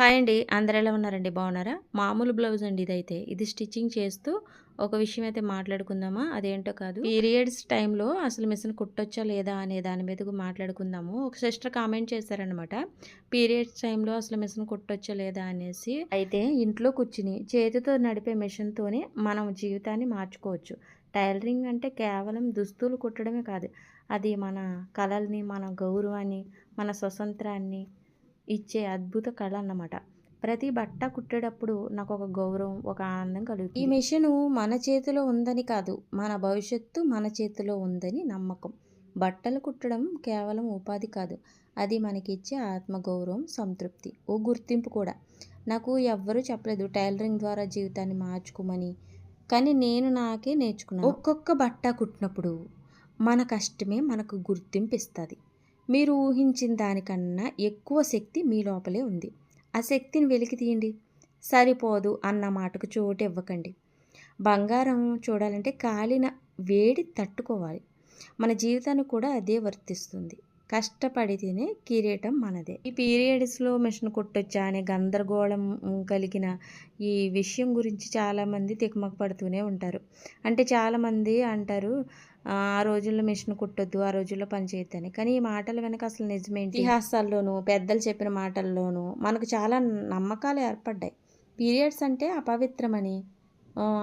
Hi అండి. అందరు ఎలా ఉన్నారండి? బాగున్నారా? మామూలు బ్లౌజ్ అండి ఇదైతే. ఇది స్టిచ్చింగ్ చేస్తూ ఒక విషయం అయితే మాట్లాడుకుందామా? అదేంటో కాదు. పీరియడ్స్ టైంలో అసలు మిషన్ కుట్టొచ్చా లేదా అనే దాని మీద మాట్లాడుకుందాము. ఒక సిస్టర్ కామెంట్ చేశారనమాట పీరియడ్స్ టైంలో అసలు మిషన్ కుట్టొచ్చా లేదా అనేసి. అయితే ఇంట్లో కూర్చుని చేతితో నడిపే మిషన్తోనే మనం జీవితాన్ని మార్చుకోవచ్చు. టైలరింగ్ అంటే కేవలం దుస్తులు కుట్టడమే కాదు. అది మన కళల్ని మన గౌరవాన్ని మన స్వతంత్రాన్ని ఇచ్చే అద్భుత కళ అన్నమాట ప్రతి బట్ట కుట్టేటప్పుడు నాకు ఒక గౌరవం ఒక ఆనందం కలుగుతుంది. ఈ మిషన్ మన చేతిలో ఉందని కాదు మన భవిష్యత్తు మన చేతిలో ఉందని నమ్మకం. బట్టలు కుట్టడం కేవలం ఉపాధి కాదు అది మనకిచ్చే ఆత్మగౌరవం సంతృప్తి. ఓ గుర్తింపు కూడా. నాకు ఎవ్వరూ చెప్పలేదు టైలరింగ్ ద్వారా జీవితాన్ని మార్చుకోమని. కానీ నేను నాకే నేర్చుకున్నాను. ఒక్కొక్క బట్ట కుట్టినప్పుడు మన కష్టమే మనకు గుర్తింపు ఇస్తుంది. మీరు ఊహించిన దానికన్నా ఎక్కువ శక్తి మీ లోపలే ఉంది. ఆ శక్తిని వెలికి తీయండి. సరిపోదు అన్న మాటకు చోటు ఇవ్వకండి. బంగారం చూడాలంటే కాలిన వేడి తట్టుకోవాలి. మన జీవితానికి కూడా అదే వర్తిస్తుంది. కష్టపడితేనే కిరీటం మనదే. ఈ పీరియడ్స్లో మిషన్ కుట్టొచ్చా అనే గందరగోళం కలిగిన ఈ విషయం గురించి చాలామంది తికమక పడుతూనే ఉంటారు. అంటే చాలామంది అంటారు ఆ రోజుల్లో మిషన్ కుట్టొద్దు ఆ రోజుల్లో పని చేయొద్దని. కానీ ఈ మాటల వెనక అసలు నిజమేంటి? ఇతిహాసాల్లోనూ పెద్దలు చెప్పిన మాటల్లోనూ మనకు చాలా నమ్మకాలు ఏర్పడ్డాయి. పీరియడ్స్ అంటే అపవిత్రమని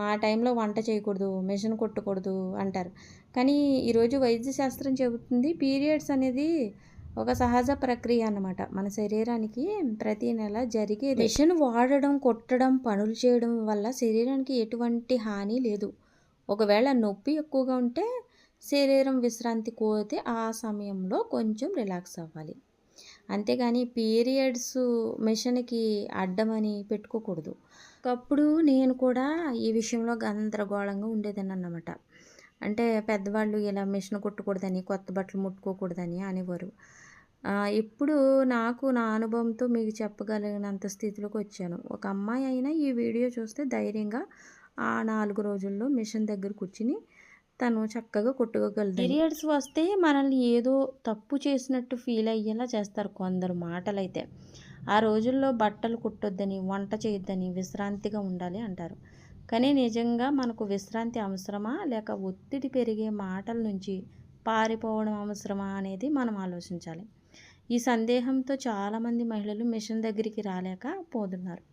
ఆ టైంలో వంట చేయకూడదు మిషన్ కుట్టకూడదు అంటారు. కానీ ఈరోజు వైద్య శాస్త్రం చెబుతుంది పీరియడ్స్ అనేది ఒక సహజ ప్రక్రియ అన్నమాట. మన శరీరానికి ప్రతి నెల జరిగే మిషన్ వాడడం కొట్టడం పనులు చేయడం వల్ల శరీరానికి ఎటువంటి హాని లేదు. ఒకవేళ నొప్పి ఎక్కువగా ఉంటే శరీరం విశ్రాంతి కోరితే ఆ సమయంలో కొంచెం రిలాక్స్ అవ్వాలి. అంతేగాని పీరియడ్స్ మిషన్కి అడ్డమని పెట్టుకోకూడదు. ఒకప్పుడు నేను కూడా ఈ విషయంలో గందరగోళంగా ఉండేదాన్ని అన్నమాట. అంటే పెద్దవాళ్ళు ఇలా మిషన్ కుట్టకూడదని కొత్త బట్టలు ముట్టుకోకూడదని అనేవారు. ఇప్పుడు నాకు నా అనుభవంతో మీకు చెప్పగలిగినంత స్థితిలోకి వచ్చాను. ఒక అమ్మాయి అయినా ఈ వీడియో చూస్తే ధైర్యంగా ఆ నాలుగు రోజుల్లో మిషన్ దగ్గర కూర్చుని తను చక్కగా కొట్టుకోగలదు పీరియడ్స్ వస్తే మనల్ని ఏదో తప్పు చేసినట్టు ఫీల్ అయ్యేలా చేస్తారు కొందరు మాటలైతే. ఆ రోజుల్లో బట్టలు కుట్టొద్దని వంట చేయొద్దని విశ్రాంతిగా ఉండాలి అంటారు. కానీ నిజంగా మనకు విశ్రాంతి అవసరమా? లేక ఒత్తిడి పెరిగే మాటల నుంచి పారిపోవడం అవసరమా అనేది మనం ఆలోచించాలి. ఈ సందేహంతో చాలామంది మహిళలు మిషన్ దగ్గరికి రాలేక పోతున్నారు.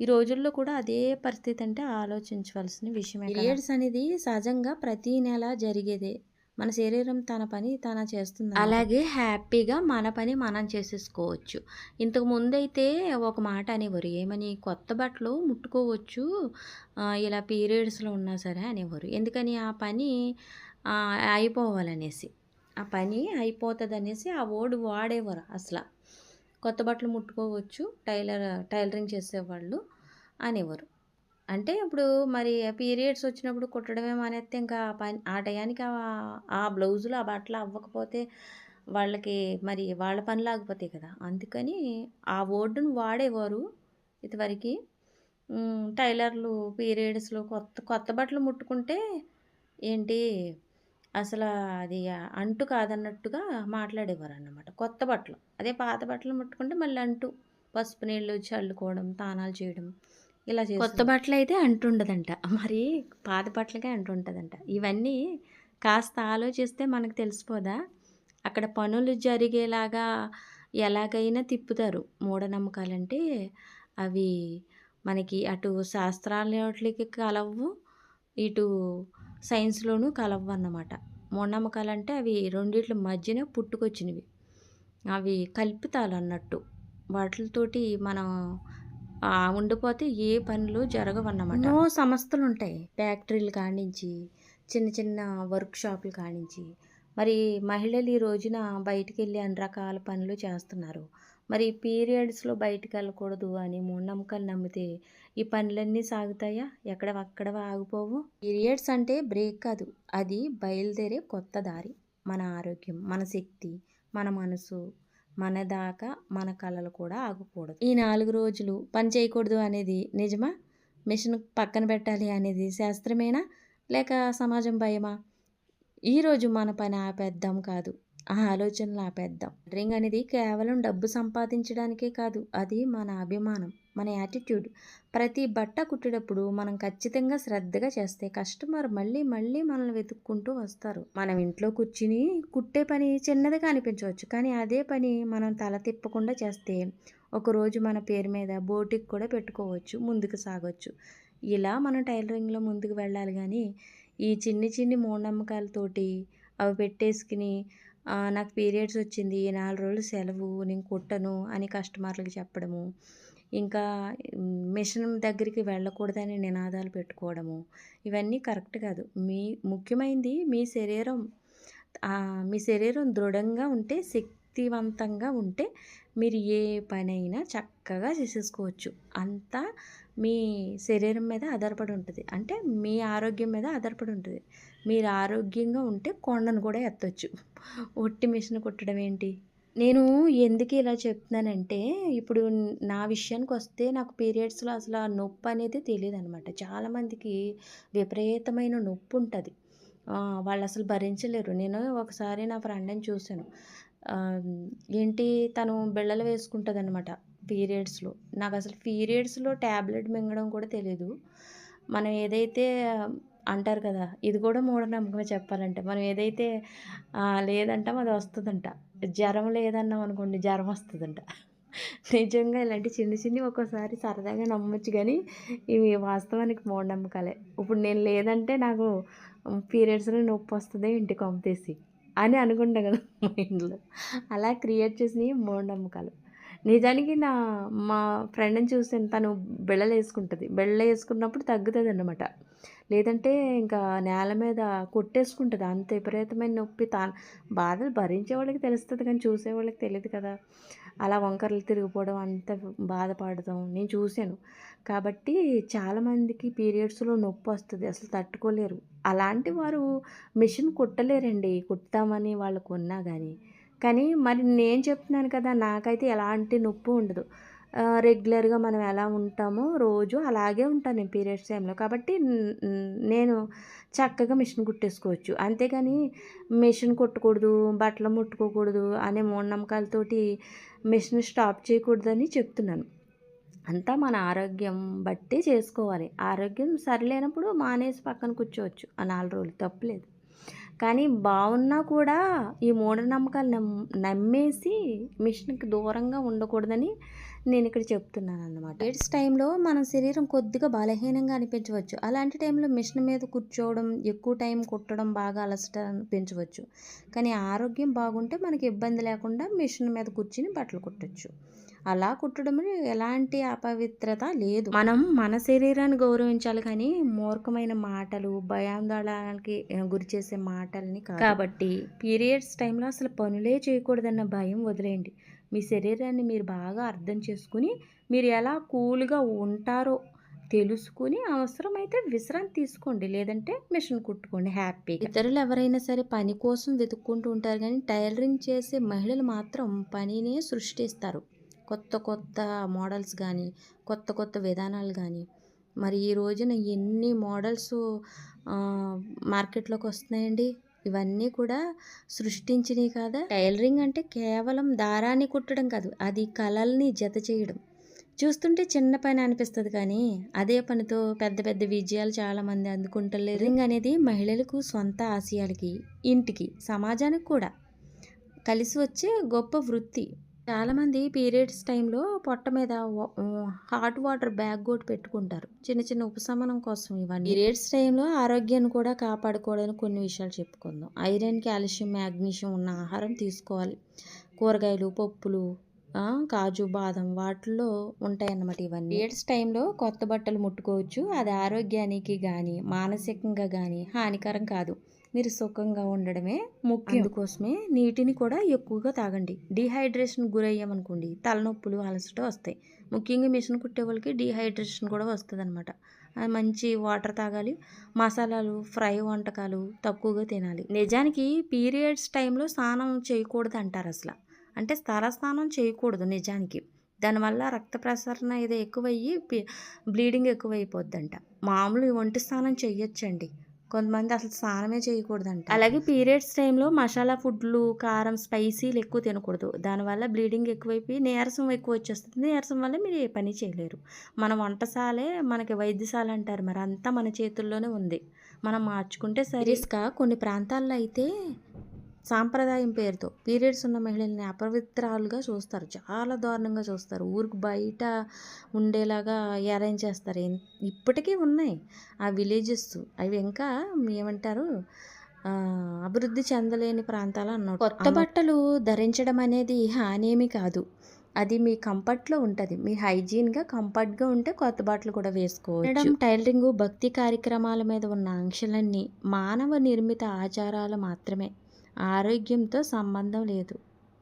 ఈ రోజుల్లో కూడా అదే పరిస్థితి అంటే ఆలోచించవలసిన విషయమే పీరియడ్స్ అనేది సహజంగా ప్రతి నెల జరిగేదే. మన శరీరం తన పని తన చేస్తుంది అలాగే హ్యాపీగా మన పని మనం చేసేసుకోవచ్చు. ఇంతకు ముందైతే ఒక మాట అనేవారు ఏమని కొత్త బట్టలు ముట్టుకోవచ్చు ఇలా పీరియడ్స్లో ఉన్నా సరే అనేవారు. ఎందుకని ఆ పని అయిపోవాలనేసి. ఆ పని అయిపోతుంది అనేసి ఆ ఓడి వాడేవారు అసలు. కొత్త బట్టలు ముట్టుకోవచ్చు టైలర్ టైలరింగ్ చేసేవాళ్ళు అనేవారు. అంటే ఇప్పుడు మరి పీరియడ్స్ వచ్చినప్పుడు కుట్టడమే మానేస్తే ఇంకా పని ఆ టయానికి ఆ బ్లౌజులు ఆ బట్టలు అవ్వకపోతే వాళ్ళకి మరి వాళ్ళ పనులు ఆగిపోతాయి కదా. అందుకని ఆ ఓర్డును వాడేవారు ఇదివరకు. టైలర్లు పీరియడ్స్లో కొత్త కొత్త బట్టలు ముట్టుకుంటే ఏంటి అసలు అది అంటు కాదన్నట్టుగా మాట్లాడేవారు అన్నమాట కొత్త బట్టలు. అదే పాత బట్టలు ముట్టుకుంటే మళ్ళీ అంటు. పసుపు నీళ్ళు చల్లుకోవడం తానాలు చేయడం ఇలా చేసి కొత్త బట్టలు అయితే అంటుండదంట మరి పాత బట్టలకే అంటుంటుందంట ఇవన్నీ కాస్త ఆలోచిస్తే మనకు తెలిసిపోదా? అక్కడ పనులు జరిగేలాగా ఎలాగైనా తిప్పుతారు. మూఢనమ్మకాలంటే అవి మనకి అటు శాస్త్రాలకి కలవు ఇటు సైన్స్లోనూ కలవన్నమాట. మూఢనమ్మకాలు అంటే అవి రెండిట్ల మధ్యన పుట్టుకొచ్చినవి. అవి కల్పితాలు అన్నట్టు వాటితోటి మనం ఉండిపోతే ఏ పనులు జరగవన్నమాట. ఎన్నో సంస్థలు ఉంటాయి ఫ్యాక్టరీలు కానించి చిన్న చిన్న వర్క్ షాపులు కానించి మరి మహిళలు ఈ రోజున బయటికి వెళ్ళి అన్ని రకాల పనులు చేస్తున్నారు. మరి పీరియడ్స్లో బయటికి వెళ్ళకూడదు అని మూఢనమ్మకాలు నమ్మితే ఈ పనులన్నీ సాగుతాయా? ఎక్కడ అక్కడ ఆగిపోవు? పీరియడ్స్ అంటే బ్రేక్ కాదు. అది బయలుదేరే కొత్త దారి. మన ఆరోగ్యం మన శక్తి మన మనసు మన దాకా మన కళలు కూడా ఆగకూడదు. ఈ నాలుగు రోజులు పని చేయకూడదు అనేది నిజమా? మిషన్ పక్కన పెట్టాలి అనేది శాస్త్రమేనా? లేక సమాజం భయమా? ఈరోజు మన పని ఆపేద్దాం కాదు. ఆ ఆలోచనలు ఆపేద్దాం. రింగ్ అనేది కేవలం డబ్బు సంపాదించడానికే కాదు. అది మన అభిమానం మన యాటిట్యూడ్. ప్రతి బట్ట కుట్టేటప్పుడు మనం ఖచ్చితంగా శ్రద్ధగా చేస్తే కస్టమర్ మళ్ళీ మళ్ళీ మనల్ని వెతుక్కుంటూ వస్తారు. మనం ఇంట్లో కూర్చుని కుట్టే పని చిన్నదిగా అనిపించవచ్చు. కానీ అదే పని మనం తల తిప్పకుండా చేస్తే ఒకరోజు మన పేరు మీద బోటికి కూడా పెట్టుకోవచ్చు ముందుకు సాగవచ్చు ఇలా మనం టైలరింగ్లో ముందుకు వెళ్ళాలి కానీ ఈ చిన్ని చిన్ని మూఢనమ్మకాలతోటి అవి పెట్టేసుకుని నాకు పీరియడ్స్ వచ్చింది నాలుగు రోజులు సెలవు నేను కుట్టను అని కస్టమర్లకు చెప్పడము. ఇంకా మిషన్ దగ్గరికి వెళ్ళకూడదని నినాదాలు పెట్టుకోవడము. ఇవన్నీ కరెక్ట్ కాదు. మీ ముఖ్యమైనది మీ శరీరం మీ శరీరం దృఢంగా ఉంటే శక్తివంతంగా ఉంటే మీరు ఏ పనైనా చక్కగా చేసేసుకోవచ్చు. అంతా మీ శరీరం మీద ఆధారపడి ఉంటుంది. అంటే మీ ఆరోగ్యం మీద ఆధారపడి ఉంటుంది. మీరు ఆరోగ్యంగా ఉంటే కొండను కూడా ఎత్తొచ్చు. ఒట్టి మిషన్ కుట్టడం ఏంటి? నేను ఎందుకు ఇలా చెప్తున్నానంటే ఇప్పుడు నా విషయానికి వస్తే నాకు పీరియడ్స్లో అసలు ఆ నొప్పి అనేది తెలియదు అనమాట చాలామందికి విపరీతమైన నొప్పి ఉంటుంది. వాళ్ళు అసలు భరించలేరు. నేను ఒకసారి నా ఫ్రెండ్ని చూశాను. ఏంటి తను బిళ్ళలు వేసుకుంటుంది అనమాట పీరియడ్స్లో. నాకు అసలు పీరియడ్స్లో ట్యాబ్లెట్ మింగడం కూడా తెలియదు మనం ఏదైతే అంటారు కదా ఇది కూడా మూఢనమ్మకమే చెప్పాలంటే మనం ఏదైతే లేదంటాం అది వస్తుందంట. జ్వరం లేదన్నాం అనుకోండి జ్వరం వస్తుందంట. నిజంగా ఇలాంటి చిన్న చిన్ని ఒక్కోసారి సరదాగా నమ్మొచ్చు కానీ ఇవి వాస్తవానికి మూఢనమ్మకాలే. ఇప్పుడు నేను లేదంటే నాకు పీరియడ్స్లో నొప్పి వస్తుంది ఇంటికి పంపేసి అని అనుకుంటా కదా మైండ్లో అలా క్రియేట్ చేసినవి మూఢనమ్మకాలు. నిజానికి నా మా ఫ్రెండ్ని చూసాను తను బెళ్ళలు వేసుకుంటుంది బెళ్ళలు వేసుకున్నప్పుడు తగ్గుతుంది అన్నమాట లేదంటే ఇంకా నేల మీద కొట్టేసుకుంటుంది. అంత విపరీతమైన నొప్పి తా బాధలు భరించే వాళ్ళకి తెలుస్తుంది కానీ చూసే వాళ్ళకి తెలియదు కదా. అలా వంకరలు తిరిగిపోవడం అంత బాధపడటం నేను చూశాను. కాబట్టి చాలామందికి పీరియడ్స్లో నొప్పి వస్తుంది. అసలు తట్టుకోలేరు. అలాంటి వారు మిషన్ కుట్టలేరండి. కుట్టామని వాళ్ళకు ఉన్నా కానీ కానీ మరి నేను చెప్తున్నాను కదా నాకైతే ఎలాంటి నొప్పి ఉండదు. రెగ్యులర్గా మనం ఎలా ఉంటామో రోజు అలాగే ఉంటాను నేను పీరియడ్స్ టైంలో. కాబట్టి నేను చక్కగా మిషన్ కుట్టేసుకోవచ్చు. అంతేగాని మిషన్ కుట్టకూడదు బట్టలు ముట్టుకోకూడదు అనే మూఢనమ్మకాలతోటి మిషన్ స్టాప్ చేయకూడదని చెప్తున్నాను. అంతా మన ఆరోగ్యం బట్టి చేసుకోవాలి. ఆరోగ్యం సరిలేనప్పుడు మానేసి పక్కన కూర్చోవచ్చు. ఆ నాలుగు రోజులు తప్పలేదు కానీ బాగున్నా కూడా ఈ మూఢనమ్మకాలు నమ్ నమ్మేసి మిషన్కి దూరంగా ఉండకూడదని నేను ఇక్కడ చెప్తున్నాను అనమాట ఎయిడ్స్ టైంలో మన శరీరం కొద్దిగా బలహీనంగా అనిపించవచ్చు. అలాంటి టైంలో మిషన్ మీద కూర్చోవడం ఎక్కువ టైం కుట్టడం బాగా అలసట అనిపించవచ్చు. కానీ ఆరోగ్యం బాగుంటే మనకి ఇబ్బంది లేకుండా మిషన్ మీద కూర్చుని బట్టలు కుట్టచ్చు. అలా కుట్టడం ఎలాంటి అపవిత్రత లేదు. మనం మన శరీరాన్ని గౌరవించాలి కానీ మూర్ఖమైన మాటలు భయాందోళనకి గురి చేసే మాటల్ని కాబట్టి పీరియడ్స్ టైంలో అసలు పనులే చేయకూడదన్న భయం వదిలేయండి. మీ శరీరాన్ని మీరు బాగా అర్థం చేసుకుని మీరు ఎలా కూల్గా ఉంటారో తెలుసుకుని అవసరమైతే విశ్రాంతి తీసుకోండి. లేదంటే మిషన్ కుట్టుకోండి హ్యాపీ ఇతరులు ఎవరైనా సరే పని కోసం వెతుక్కుంటూ ఉంటారు కానీ టైలరింగ్ చేసే మహిళలు మాత్రం పనినే సృష్టిస్తారు. కొత్త కొత్త మోడల్స్ కానీ కొత్త కొత్త విధానాలు కానీ మరి ఈ రోజున ఎన్ని మోడల్స్ మార్కెట్లోకి వస్తున్నాయండి? ఇవన్నీ కూడా సృష్టించినవి కాదా? టైలరింగ్ అంటే కేవలం దారాన్ని కుట్టడం కాదు అది కళల్ని జత చేయడం. చూస్తుంటే చిన్న పని అనిపిస్తుంది కానీ అదే పనితో పెద్ద పెద్ద విజయాలు చాలామంది అందుకుంటలేరు. రింగ్ అనేది మహిళలకు సొంత ఆశయాలకి ఇంటికి సమాజానికి కూడా కలిసి వచ్చే గొప్ప వృత్తి. చాలామంది పీరియడ్స్ టైంలో పొట్ట మీద హాట్ వాటర్ బ్యాగ్ కూడా పెట్టుకుంటారు. చిన్న చిన్న ఉపశమనం కోసం ఇవన్నీ. పీరియడ్స్ టైంలో ఆరోగ్యాన్ని కూడా కాపాడుకోవడానికి కొన్ని విషయాలు చెప్పుకుందాం. ఐరన్ కాల్షియం మ్యాగ్నీషియం ఉన్న ఆహారం తీసుకోవాలి. కూరగాయలు పప్పులు కాజు బాదం వాటిల్లో ఉంటాయన్నమాట ఇవన్నీ. పీరియడ్స్ టైంలో కొత్త బట్టలు ముట్టుకోవచ్చు. అది ఆరోగ్యానికి కానీ మానసికంగా కానీ హానికరం కాదు. మీరు సుఖంగా ఉండడమే ముఖ్యం. అందుకోసమే నీటిని కూడా ఎక్కువగా తాగండి. డీహైడ్రేషన్ గురయ్యామనుకోండి తలనొప్పులు అలసట వస్తాయి. ముఖ్యంగా మిషన్ కుట్టే వాళ్ళకి డీహైడ్రేషన్ కూడా వస్తుంది అనమాట మంచి వాటర్ తాగాలి. మసాలాలు ఫ్రై వంటకాలు తక్కువగా తినాలి. నిజానికి పీరియడ్స్ టైంలో స్నానం చేయకూడదు అంటారు అసలు. అంటే స్థల స్నానం చేయకూడదు నిజానికి. దానివల్ల రక్త ప్రసరణ ఇది ఎక్కువయ్యి బ్లీడింగ్ ఎక్కువైపోద్దంట. మామూలు ఒంటి స్నానం చెయ్యొచ్చండి. కొంతమంది అసలు స్నానమే చేయకూడదంట. అలాగే పీరియడ్స్ టైంలో మసాలా ఫుడ్లు కారం స్పైసీలు ఎక్కువ తినకూడదు. దానివల్ల బ్లీడింగ్ ఎక్కువైపోయి నీరసం ఎక్కువ వచ్చేస్తుంది. నీరసం వల్ల మీరు ఏ పని చేయలేరు. మన వంటశాలే మనకి వైద్యశాల అంటారు మరి. అంతా మన చేతుల్లోనే ఉంది. మనం మార్చుకుంటే సరీస్గా కొన్ని ప్రాంతాల్లో అయితే సాంప్రదాయం పేరుతో పీరియడ్స్ ఉన్న మహిళల్ని అపవిత్రాలుగా చూస్తారు. చాలా దారుణంగా చూస్తారు. ఊరికి బయట ఉండేలాగా అరేంజ్ చేస్తారు. ఇప్పటికీ ఉన్నాయి. ఆ విలేజెస్ అవి ఇంకా ఏమంటారు? అభివృద్ధి చెందలేని ప్రాంతాలు అన్నట్టు కొత్త బట్టలు ధరించడం అనేది హానేమి కాదు. అది మీ కంఫర్ట్లో ఉంటుంది. మీ హైజీన్గా కంఫర్ట్గా ఉంటే కొత్త బట్టలు కూడా వేసుకోవచ్చు. టైలరింగ్ భక్తి కార్యక్రమాల మీద ఉన్న ఆంక్షలన్నీ మానవ నిర్మిత ఆచారాలు మాత్రమే. ఆరోగ్యంతో సంబంధం లేదు.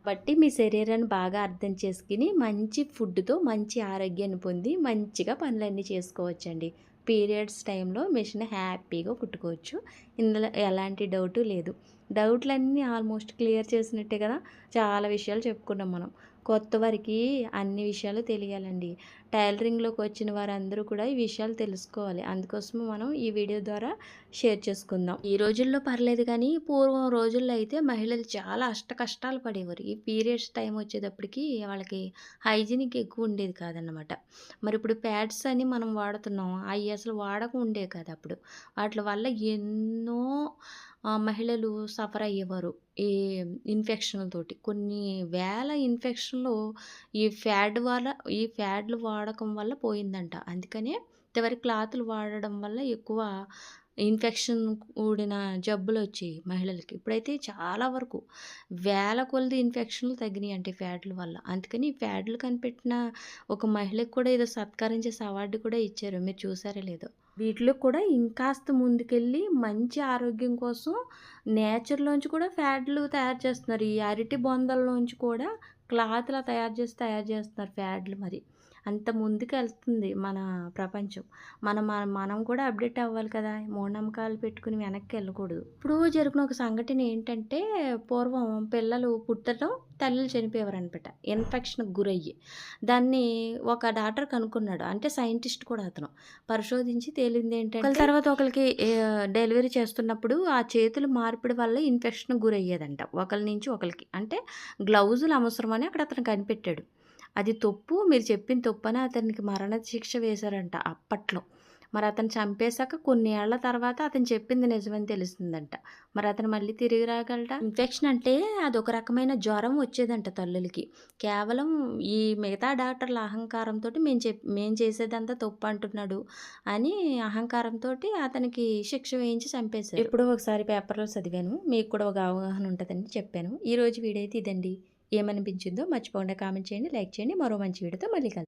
కాబట్టి మీ శరీరాన్ని బాగా అర్థం చేసుకుని మంచి ఫుడ్తో మంచి ఆరోగ్యాన్ని పొంది మంచిగా పనులన్నీ చేసుకోవచ్చండి. పీరియడ్స్ టైంలో మిషన్ హ్యాపీగా కుట్టుకోవచ్చు. ఇందులో ఎలాంటి డౌటు లేదు. డౌట్లన్నీ ఆల్మోస్ట్ క్లియర్ చేసినట్టే కదా? చాలా విషయాలు చెప్పుకున్నాం మనం. కొత్త వారికి అన్ని విషయాలు తెలియాలండి. టైలరింగ్లోకి వచ్చిన వారందరూ కూడా ఈ విషయాలు తెలుసుకోవాలి. అందుకోసం మనం ఈ వీడియో ద్వారా షేర్ చేసుకుందాం. ఈ రోజుల్లో పర్లేదు కానీ పూర్వం రోజుల్లో అయితే మహిళలు చాలా అష్ట కష్టాలు పడేవారు. ఈ పీరియడ్స్ టైం వచ్చేటప్పటికి వాళ్ళకి హైజీనిక్ ఎక్కువ ఉండేది కాదన్నమాట. మరి ఇప్పుడు ప్యాడ్స్ అని మనం వాడుతున్నాం అవి అసలు వాడక ఉండే కాదు అప్పుడు. వాటి వల్ల ఎన్నో మహిళలు సఫర్ అయ్యేవారు. ఈ ఇన్ఫెక్షన్లతోటి కొన్ని వేల ఇన్ఫెక్షన్లు ఈ ఫ్యాడ్ వల్ల ఈ ఫ్యాడ్లు వాడకం వల్ల పోయిందంట. అందుకనే ఇంతవరకు క్లాతులు వాడడం వల్ల ఎక్కువ ఇన్ఫెక్షన్ కూడిన జబ్బులు వచ్చాయి మహిళలకి. ఇప్పుడైతే చాలా వరకు వేల కొలది ఇన్ఫెక్షన్లు తగ్గినాయి అంటే ఫ్యాడ్ల వల్ల. అందుకని ఈ ఫ్యాడ్లు కనిపెట్టిన ఒక మహిళకు కూడా ఏదో సత్కారం చేసే అవార్డు కూడా ఇచ్చారు. మీరు చూసారో లేదో. వీటిలో కూడా ఇంకాస్త ముందుకెళ్ళి మంచి ఆరోగ్యం కోసం నేచర్లోంచి కూడా ఫ్యాడ్లు తయారు చేస్తున్నారు. ఈ అరటి బొందల్లోంచి కూడా క్లాత్లా తయారు చేసి తయారు చేస్తున్నారు ఫ్యాడ్లు మరి. అంత ముందుకు వెళ్తుంది మన ప్రపంచం. మనం మన- మనం కూడా అప్డేట్ అవ్వాలి కదా. మూఢనమ్మకాలు పెట్టుకుని వెనక్కి వెళ్ళకూడదు. ఇప్పుడు జరిగిన ఒక సంఘటన ఏంటంటే పూర్వం పిల్లలు పుట్టడం తల్లులు చనిపోయేవారు అనమాట ఇన్ఫెక్షన్కి గురయ్యి. దాన్ని ఒక డాక్టర్ కనుక్కున్నాడు. అంటే సైంటిస్ట్ కూడా అతను. పరిశోధించి తేలింది ఏంటంటే తర్వాత ఒకరికి డెలివరీ చేస్తున్నప్పుడు ఆ చేతులు మార్పిడి వల్ల ఇన్ఫెక్షన్ గురయ్యేదంట. ఒకరి నుంచి ఒకరికి అంటే గ్లౌజులు అవసరమని అక్కడ అతను కనిపెట్టాడు. అది తప్పు మీరు చెప్పిన తప్పు అని అతనికి మరణ శిక్ష వేశారంట అప్పట్లో. మరి అతను చంపేశాక కొన్ని ఏళ్ళ తర్వాత అతను చెప్పింది నిజమని తెలిసిందంట మరి అతను మళ్ళీ తిరిగి రాగలట ఇన్ఫెక్షన్ అంటే అదొక రకమైన జ్వరం వచ్చేదంట తల్లులకి. కేవలం ఈ మిగతా డాక్టర్ల అహంకారంతో మేము చెప్ మేము చేసేదంతా తప్పు అంటున్నాడు అని అహంకారంతో అతనికి శిక్ష వేయించి చంపేశారు. ఎప్పుడో ఒకసారి పేపర్లో చదివాను. మీకు కూడా ఒక అవగాహన ఉంటుందని చెప్పాను. ఈ రోజు వీడియో అయితే ఇదండి. ఏమనిపించిందో మర్చిపోకుండా కామెంట్ చేయండి లైక్ చేయండి. మరో మంచి వీడియోతో మళ్ళీ కలుద్దాం.